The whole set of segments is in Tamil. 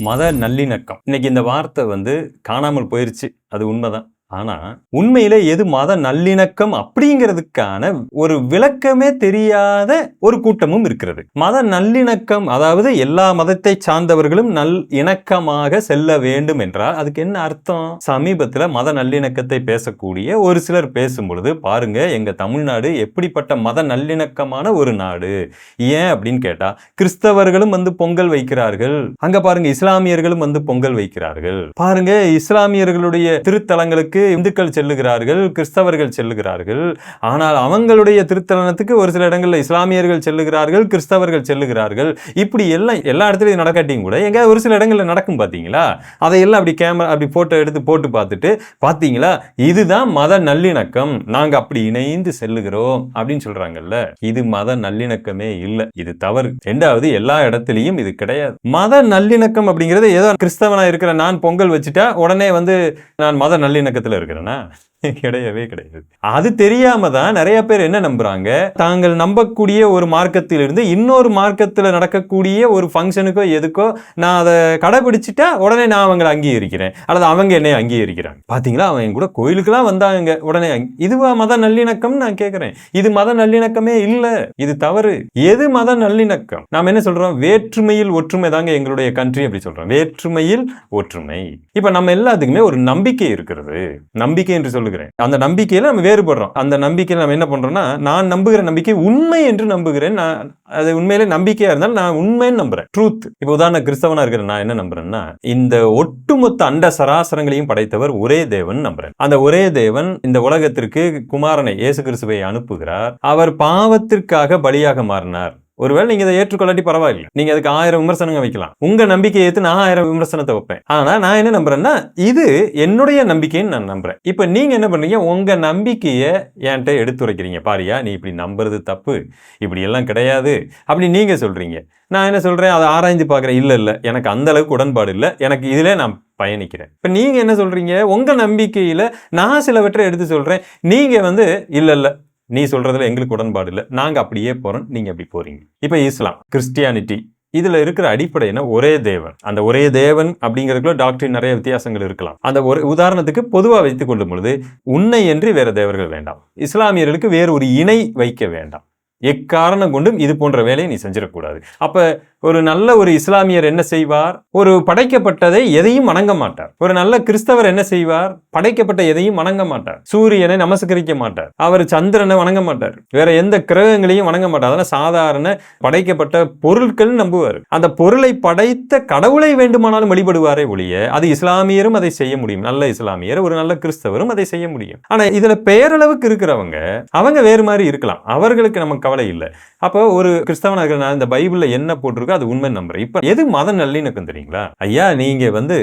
மத நல்லிணக்கம். இன்னைக்கு இந்த வார்த்தை வந்து காணாமல் போயிருச்சு. அது உண்மைதான். ஆனா உண்மையிலே எது மத நல்லிணக்கம் அப்படிங்கிறதுக்கான ஒரு விளக்கமே தெரியாத ஒரு கூட்டமும் இருக்கிறது. மத நல்லிணக்கம் அதாவது எல்லா மதத்தை சார்ந்தவர்களும் நல் இணக்கமாக செல்ல வேண்டும் என்றால் அதுக்கு என்ன அர்த்தம்? சமீபத்துல மத நல்லிணக்கத்தை பேசக்கூடிய ஒரு சிலர் பேசும் பொழுது பாருங்க எங்க தமிழ்நாடு எப்படிப்பட்ட மத நல்லிணக்கமான ஒரு நாடு. ஏன்? அப்படின்னு கேட்டா கிறிஸ்தவர்களும் வந்து பொங்கல் வைக்கிறார்கள். அங்க பாருங்க இஸ்லாமியர்களும் வந்து பொங்கல் வைக்கிறார்கள். பாருங்க இஸ்லாமியர்களுடைய திருத்தலங்களுக்கு இந்துக்கள் செல்லுகிறார்கள் கிறிஸ்தவர்கள் செல்லுகிறார்கள். ஆனால் அவங்களுடைய திருத்தலனத்துக்கு ஒரு சில இடங்களில் இஸ்லாமியர்கள் செல்லுகிறார்கள் கிறிஸ்தவர்கள் செல்லுகிறார்கள். இப்படி எல்லாம் எல்லா இடத்துலையும் நடக்காட்டியும் கூட எங்கேயாவது ஒரு சில இடங்கள்ல நடக்கும் பாத்தீங்களா? அதையெல்லாம் அப்படி கேமரா அப்படி போட்டோ எடுத்து போட்டு பார்த்துட்டு பார்த்தீங்களா இதுதான் மத நல்லிணக்கம். நாங்க அப்படி இணைந்து செல்லுகிறோம் அப்படின்னு சொல்றாங்கல்ல. இது மத நல்லிணக்கமே இல்லை. இது தவறு. ரெண்டாவது எல்லா இடத்துலையும் இது கிடையாது. மத நல்லிணக்கம் அப்படிங்கிறது ஏதோ கிறிஸ்தவனா இருக்கிற நான் பொங்கல் வச்சுட்டா உடனே வந்து நான் மத நல்லிணக்கத்தில் இருக்கிறேன்னா கிடையவே கிடையாது. அது தெரியாம தான் நிறைய பேர் என்ன நம்புறாங்க? தாங்கள் நம்பக்கூடிய ஒரு மார்க்கத்திலிருந்து இன்னொரு மார்க்கத்துல நடக்கக்கூடிய ஒரு ஃபங்க்ஷனுக்கோ எதுக்கோ நான் அதை கடைபிடிச்சிட்டா உடனே நான் அவங்களை அங்கீகரிக்கிறேன். அல்லது அவங்க என்னை அங்கீகரிக்கிறாங்க. பாத்தீங்களா? அவன் என் கூட கோயிலுக்கெல்லாம் வந்தாங்க உடனே இதுவா மத நல்லிணக்கம் நான் கேட்குறேன் இது மத நல்லிணக்கமே இல்லை. இது தவறு. எது மத நல்லிணக்கம்? நாம் என்ன சொல்றோம்? வேற்றுமையில் ஒற்றுமை தாங்க எங்களுடைய கண்ட்ரி அப்படி சொல்றோம். வேற்றுமையில் ஒற்றுமை. இப்போ நம்ம எல்லாத்துக்குமே ஒரு நம்பிக்கை இருக்கிறது. நம்பிக்கை என்று சொல்லுகிறேன் அந்த நம்பிக்கையில நம்ம வேறுபடுறோம். அந்த நம்பிக்கையில நம்ம என்ன பண்றோம்னா நான் நம்புகிற நம்பிக்கை உண்மை என்று நம்புகிறேன். நான் அது உண்மையிலே நம்பிக்கையா இருந்தாலும் நான் உண்மைன்னு நம்புறேன். ட்ரூத் இப்போ உதாரண கிறிஸ்தவனாக இருக்கிற நான் என்ன நம்புறேன்னா இந்த ஒட்டுமொத்த அண்ட சராசரங்களையும் படைத்தவர் ஒரே தேவன் நம்புறேன். அந்த ஒரே தேவன் இந்த உலகத்திற்கு குமாரனை இயேசு கிறிஸ்துவை அனுப்புகிறார். அவர் பாவத்திற்காக பலியாக மாறினார். ஒருவேளை நீங்க இதை ஏற்றுக்கொள்ளாட்டி பரவாயில்லை. நீங்க அதுக்கு ஆயிரம் விமர்சனங்க வைக்கலாம். உங்க நம்பிக்கையை ஏத்து நான் ஆயிரம் விமர்சனத்தை வைப்பேன். ஆனா நான் என்ன நம்புறேன்னா இது என்னுடைய நம்பிக்கைன்னு நான் நம்புறேன். இப்ப நீங்க என்ன பண்றீங்க? உங்க நம்பிக்கையை என்கிட்ட எடுத்துரைக்கிறீங்க. பாரியா நீ இப்படி நம்புறது தப்பு. இப்படி எல்லாம் கிடையாது. அப்படி நீங்க சொல்றீங்க. நான் என்ன சொல்றேன்? அதை ஆராய்ந்து பார்க்குறேன். இல்ல இல்ல. எனக்கு அந்த அளவுக்கு உடன்பாடு இல்லை. எனக்கு இதிலே நான் பயணிக்கிறேன். இப்போ நீங்கள் என்ன சொல்கிறீங்க உங்கள் நம்பிக்கையில் நான் சிலவற்றை எடுத்து சொல்கிறேன் நீங்கள் வந்து இல்லை இல்லை. நீ சொல்றதுல எங்களுக்கு உடன்பாடு இல்லை. நாங்க அப்படியே போறோம். நீங்க அப்படி போறீங்க. இப்ப இஸ்லாம் கிறிஸ்டியானிட்டி இதுல இருக்கிற அடிப்படை ஒரே தேவன். அந்த ஒரே தேவன் அப்படிங்கிறதுக்குள்ள டாக்டர் நிறைய வித்தியாசங்கள் இருக்கலாம். அந்த ஒரு உதாரணத்துக்கு பொதுவாக வைத்துக் கொள்ளும் பொழுது உன்னை என்று வேற தேவர்கள் வேண்டாம். இஸ்லாமியர்களுக்கு வேறு ஒரு இணை வைக்க வேண்டாம். எக்காரணம் கொண்டும் இது போன்ற வேலையை நீ செஞ்சிடக்கூடாது. அப்போ ஒரு நல்ல ஒரு இஸ்லாமியர் என்ன செய்வார்? ஒரு படைக்கப்பட்டதை எதையும் வணங்க மாட்டார். ஒரு நல்ல கிறிஸ்தவர் என்ன செய்வார்? படைக்கப்பட்ட எதையும் வணங்க மாட்டார். சூரியனை நமஸ்கரிக்க மாட்டார். அவர் சந்திரனை வணங்க மாட்டார். வேற எந்த கிரகங்களையும் வணங்க மாட்டார். அதெல்லாம் சாதாரண படைக்கப்பட்ட பொருட்கள் நம்புவார். அந்த பொருளை படைத்த கடவுளை வேண்டுமானாலும் வழிபடுவாரே ஒழிய அது இஸ்லாமியரும் அதை செய்ய முடியும். நல்ல இஸ்லாமியர் ஒரு நல்ல கிறிஸ்தவரும் அதை செய்ய முடியும். ஆனா இதுல பெயரளவுக்கு இருக்கிறவங்க அவங்க வேறு மாதிரி இருக்கலாம். அவர்களுக்கு நமக்கு கவலை இல்லை. அப்போ ஒரு கிறிஸ்தவனாக இருக்கிற நான் இந்த பைபிள்ல என்ன போட்டிருக்கோ அது உண்மை நம்புறேன். இப்போ எது மத நல்லிணக்கம் தெரியுங்களா? ஐயா நீங்க வந்து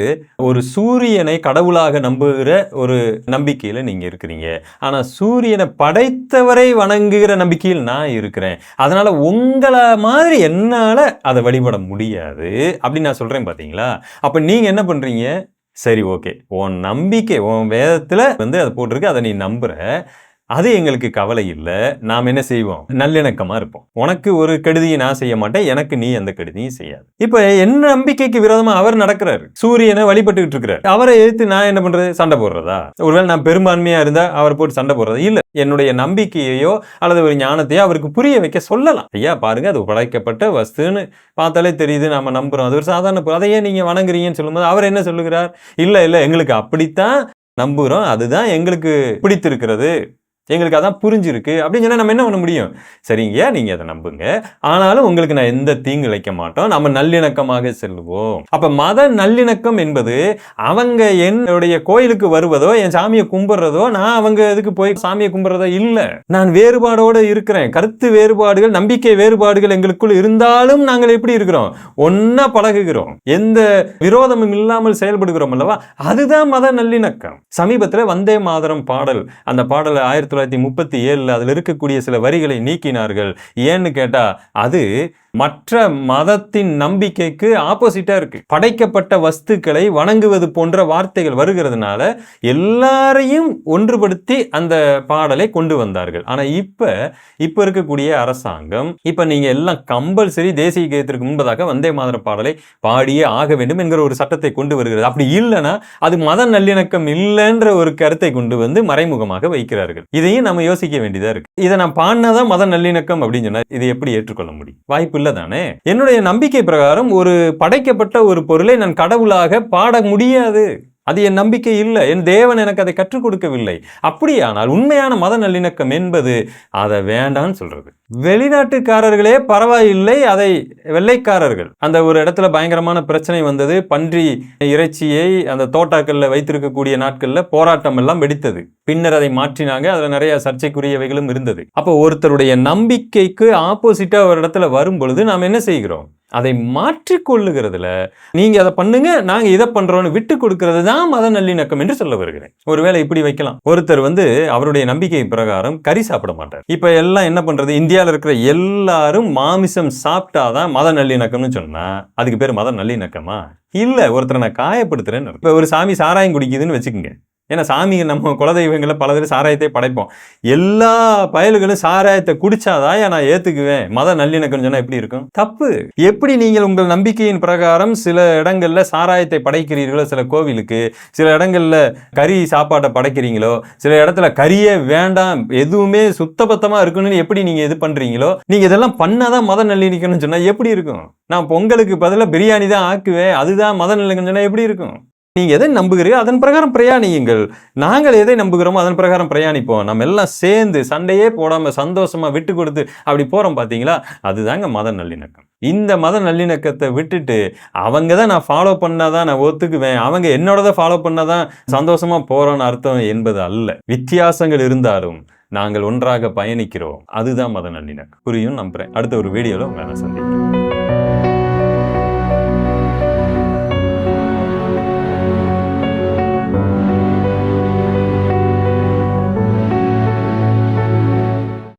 ஒரு சூரியனை கடவுளாக நம்புகிற ஒரு நம்பிக்கையில நீங்க இருக்கிறீங்க. ஆனா சூரியனை படைத்தவரை வணங்குகிற நம்பிக்கையில் நான் இருக்கிறேன். அதனால உங்களை மாதிரி என்னால அதை வழிபட முடியாது அப்படின்னு நான் சொல்றேன் பாத்தீங்களா? அப்ப நீங்க என்ன பண்றீங்க? சரி ஓகே. உன் நம்பிக்கை உன் வேதத்தில் வந்து அதை போட்டிருக்கு அதை நீ நம்புற. அது எங்களுக்கு கவலை இல்லை. நாம் என்ன செய்வோம்? நல்லிணக்கமாக இருப்போம். உனக்கு ஒரு கெடுதியை நான் செய்ய மாட்டேன். எனக்கு நீ அந்த கெடுதியும் செய்யாது. இப்போ என் நம்பிக்கைக்கு விரோதமாக அவர் நடக்கிறாரு. சூரியனை வழிபட்டுக்கிட்டு இருக்கிறார். அவரை எதிர்த்து நான் என்ன பண்ணுறது சண்டை போடுறதா? ஒருவேளை நான் பெரும்பான்மையாக இருந்தால் அவர் போட்டு சண்டை போடுறதா? இல்லை. என்னுடைய நம்பிக்கையையோ அல்லது ஒரு ஞானத்தையோ அவருக்கு புரிய வைக்க சொல்லலாம். ஐயா பாருங்க அது படைக்கப்பட்ட வஸ்துன்னு பார்த்தாலே தெரியுது. நம்ம நம்புகிறோம் அது ஒரு சாதாரண அதையே நீங்கள் வணங்குறீங்கன்னு சொல்லும்போது அவர் என்ன சொல்லுகிறார்? இல்லை இல்லை எங்களுக்கு அப்படித்தான் நம்புகிறோம் அதுதான் எங்களுக்கு பிடித்திருக்கிறது. எங்களுக்கு அதான் புரிஞ்சிருக்கு அப்படின்னு சொன்னால் நம்ம என்ன பண்ண முடியும்? சரிங்க நீங்கள் அதை நம்புங்க. ஆனாலும் உங்களுக்கு நான் எந்த தீங்கு இழைக்க மாட்டோம். நம்ம நல்லிணக்கமாக செல்லுவோம் அப்போ மத நல்லிணக்கம் என்பது அவங்க என்னுடைய கோயிலுக்கு வருவதோ என் சாமியை கும்பிடுறதோ நான் அவங்க இதுக்கு போய் சாமியை கும்பிட்றதோ இல்லை. நான் வேறுபாடோட இருக்கிறேன். கருத்து வேறுபாடுகள் நம்பிக்கை வேறுபாடுகள் எங்களுக்குள் இருந்தாலும் நாங்கள் எப்படி இருக்கிறோம்? ஒன்னா பழகுகிறோம். எந்த விரோதமும் இல்லாமல் செயல்படுகிறோம் அல்லவா? அதுதான் மத நல்லிணக்கம். சமீபத்துல வந்தே மாதரம் பாடல் அந்த பாடல் ஆயிரத்தி தொள்ளாயிரத்தி முப்பத்தி ஏழுல அதில் இருக்கக்கூடிய சில வரிகளை நீக்கினார்கள். ஏன்னு கேட்டால் அது மற்ற மதத்தின் நம்பிக்கைக்கு ஆப்போசிட்டாக இருக்கு. படைக்கப்பட்ட வஸ்துக்களை வணங்குவது போன்ற வார்த்தைகள் வருகிறதுனால எல்லாரையும் ஒன்றுபடுத்தி அந்த பாடலை கொண்டு வந்தார்கள். ஆனால் இப்போ இப்போ இருக்கக்கூடிய அரசாங்கம் இப்போ நீங்கள் எல்லாம் கம்பல்சரி தேசிய கீதத்திற்கு முன்பதாக வந்தே மாதர பாடலை பாடியே ஆக வேண்டும் என்கிற ஒரு சட்டத்தை கொண்டு வருகிறது. அப்படி இல்லைன்னா அது மத நல்லிணக்கம் இல்லைன்ற ஒரு கருத்தை கொண்டு வந்து மறைமுகமாக வைக்கிறார்கள். இதையும் நம்ம யோசிக்க வேண்டியதாக இருக்கு. இதை நான் பாடினாதான் மத நல்லிணக்கம் அப்படின்னு சொன்னால் இதை எப்படி ஏற்றுக்கொள்ள முடியும்? வாய்ப்பு இல்லை தானே என்னுடைய நம்பிக்கை பிரகாரம் ஒரு படைக்கப்பட்ட ஒரு பொருளை நான் கடவுளாக பாட முடியாது. அது என் நம்பிக்கை இல்லை. என் தேவன் எனக்கு அதை கற்றுக் கொடுக்கவில்லை. அப்படியானால் உண்மையான மத நல்லிணக்கம் என்பது அதை வேண்டான்னு சொல்றது. வெளிநாட்டுக்காரர்களே பரவாயில்லை அதை வெள்ளைக்காரர்கள். அந்த ஒரு இடத்துல பயங்கரமான பிரச்சனை வந்தது. பன்றி இறைச்சியை அந்த தோட்டாக்கள்ல வைத்திருக்கக்கூடிய நாட்கள்ல போராட்டம் எல்லாம் வெடித்தது. பின்னர் அதை மாற்றினாங்க. அதுல நிறைய சர்ச்சைக்குரியவைகளும் இருந்தது. அப்போ ஒருத்தருடைய நம்பிக்கைக்கு ஆப்போசிட்டா ஒரு இடத்துல வரும் பொழுது நாம் என்ன செய்கிறோம்? அதை மாற்றிக்கொள்ளுகிறதுல நீங்க அதை பண்ணுங்க நாங்க இதை பண்றோம்னு விட்டு கொடுக்கறது தான் மத நல்லிணக்கம் என்று சொல்ல வருகிறேன். ஒருவேளை இப்படி வைக்கலாம். ஒருத்தர் வந்து அவருடைய நம்பிக்கை பிரகாரம் கறி சாப்பிட மாட்டார். இப்ப எல்லாம் என்ன பண்றது? இந்தியாவில் இருக்கிற எல்லாரும் மாமிசம் சாப்பிட்டாதான் மத நல்லிணக்கம்னு சொன்னா அதுக்கு பேர் மத நல்லிணக்கமா? இல்ல ஒருத்தரை நான் காயப்படுத்துறேன்னு இப்போ ஒரு சாமி சாராயம் குடிக்குதுன்னு வச்சுக்கோங்க. ஏன்னா சாமி நம்ம குலதெய்வங்களை பல தடவை சாராயத்தை படைப்போம். எல்லா பயல்களும் சாராயத்தை குடிச்சாதான் நான் ஏற்றுக்குவேன் மத நல்லிணக்கம் சொன்னால் எப்படி இருக்கும்? தப்பு. எப்படி நீங்கள் உங்கள் நம்பிக்கையின் பிரகாரம் சில இடங்களில் சாராயத்தை படைக்கிறீர்களோ சில கோவிலுக்கு சில இடங்களில் கறி சாப்பாட்டை படைக்கிறீங்களோ சில இடத்துல கறியே வேண்டாம் எதுவுமே சுத்தபத்தமாக இருக்கணும்னு எப்படி நீங்கள் இது பண்ணுறீங்களோ நீங்கள் இதெல்லாம் பண்ணாதான் மத நல்லிணக்கம்னு சொன்னால் எப்படி இருக்கும்? நான் பொங்கலுக்கு பதிலாக பிரியாணி தான் ஆக்குவேன் அதுதான் மத நல்லிணக்கம் சொன்னால் எப்படி இருக்கும்? நீங்க எதை நம்புகிறீர்கள் அதன் பிரகாரம் பிரயாணியுங்கள். நாங்கள் எதை நம்புகிறோமோ அதன் பிரகாரம் பிரயாணிப்போம். நம்ம எல்லாம் சேர்ந்து சண்டையே போடாம சந்தோஷமா விட்டு கொடுத்து அப்படி போறோம் பாத்தீங்களா? அதுதாங்க மத நல்லிணக்கம். இந்த மத நல்லிணக்கத்தை விட்டுட்டு அவங்க தான் நான் ஃபாலோ பண்ணாதான் நான் ஒத்துக்குவேன். அவங்க என்னோடத ஃபாலோ பண்ணாதான் சந்தோஷமா போறோம்னு அர்த்தம் என்பது அல்ல. வித்தியாசங்கள் இருந்தாலும் நாங்கள் ஒன்றாக பயணிக்கிறோம். அதுதான் மத நல்லிணக்கம். புரியும் நம்புறேன். அடுத்த ஒரு வீடியோவில் உங்களை நான் சந்திக்கிறேன்.